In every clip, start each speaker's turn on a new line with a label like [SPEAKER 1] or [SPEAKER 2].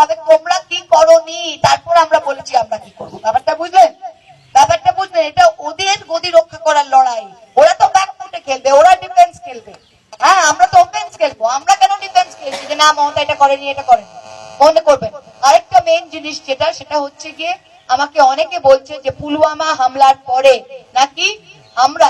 [SPEAKER 1] হবে, তোমরা কি করনি? তারপর আমরা বলেছি, আমরা কি করব? ব্যাপারটা বুঝলেন? ব্যাপারটা বুঝলেন, এটা ওদের গদি রক্ষা করার লড়াই। ওরা তো ব্যাক ফুটে খেলবে, ওরা ডিফেন্স খেলবে। হ্যাঁ আমরা তো অফেন্স খেলব। আমরা কেন ডিফেন্স খেলছি? যে না, মমতা এটা করেনি এটা করেনি। মনে করবেন, আরেকটা মেইন জিনিস যেটা, সেটা হচ্ছে গিয়ে আমাকে অনেকে বলছে যে, পুলওয়ামা হামলার পরে নাকি আমরা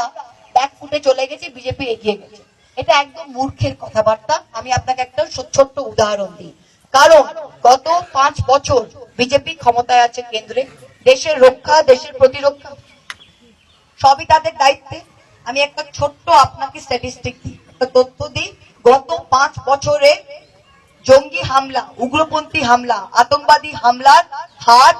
[SPEAKER 1] ব্যাক ফুটে চলে গেছি বিজেপি এগিয়ে গেছে। এটা একদম মূর্খের কথাবার্তা। আমি আপনাকে একটা ছোট্ট উদাহরণ দিই। কারণ গত পাঁচ বছর বিজেপি ক্ষমতায় আছে কেন্দ্রে, দেশের রক্ষা, দেশের প্রতিরক্ষা, সবই তাদের দায়িত্বে। আমি একটা ছোট্ট আপনাকে স্ট্যাটিস্টিক দিই তথ্য দিই। গত পাঁচ বছরে জঙ্গি হামলা, উগ্রপন্থী হামলা, আতঙ্কবাদী হামলার হার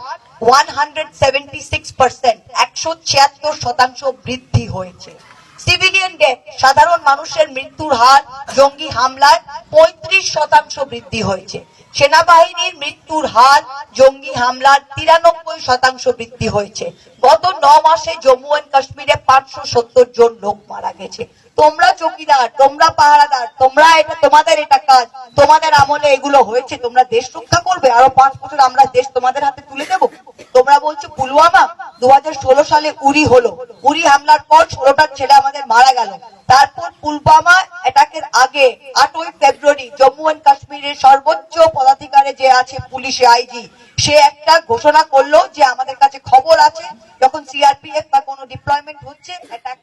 [SPEAKER 1] one hundred seventy six percent একশো ছিয়াত্তর শতাংশ বৃদ্ধি হয়েছে। সিভিলিয়ান সাধারণ মানুষের মৃত্যুর হার জঙ্গি হামলায় পঁয়ত্রিশ শতাংশ বৃদ্ধি হয়েছে। সেনাবাহিনীর মৃত্যুর হার জঙ্গি হামলার তিরানব্বই শতাংশ বৃদ্ধি হয়েছে। গত ন মাসে জম্মু এন্ড কাশ্মীরে পাঁচশো সত্তর জন লোক মারা গেছে। তোমরা চৌকিদার, তোমরা পাহারাদার, তোমরা এটা, তোমাদের এটা কাজ, তোমাদের আমলে এগুলো হয়েছে, তোমরা দেশ রক্ষা করবে, আরও পাঁচ বছর আমরা দেশ তোমাদের হাতে তুলে দেব। তোমরা বলছো পুলওয়ামা দু হাজার ষোলো সালে উরি হলো। উরি হামলার পর ষোলোটা ছেলে আমাদের মারা গেল। তারপর পুলওয়ামা অ্যাটাকের আগে আটই ফেব্রুয়ারি জম্মু এন্ড কাশ্মীরের সর্বোচ্চ পদাধিকারে যে আছে পুলিশ আইজি, সে একটা ঘোষণা করল যে আমাদের কাছে খবর আছে, যখন সিআরপিএফ বা কোনো ডিপ্লয়মেন্ট হচ্ছে অ্যাটাক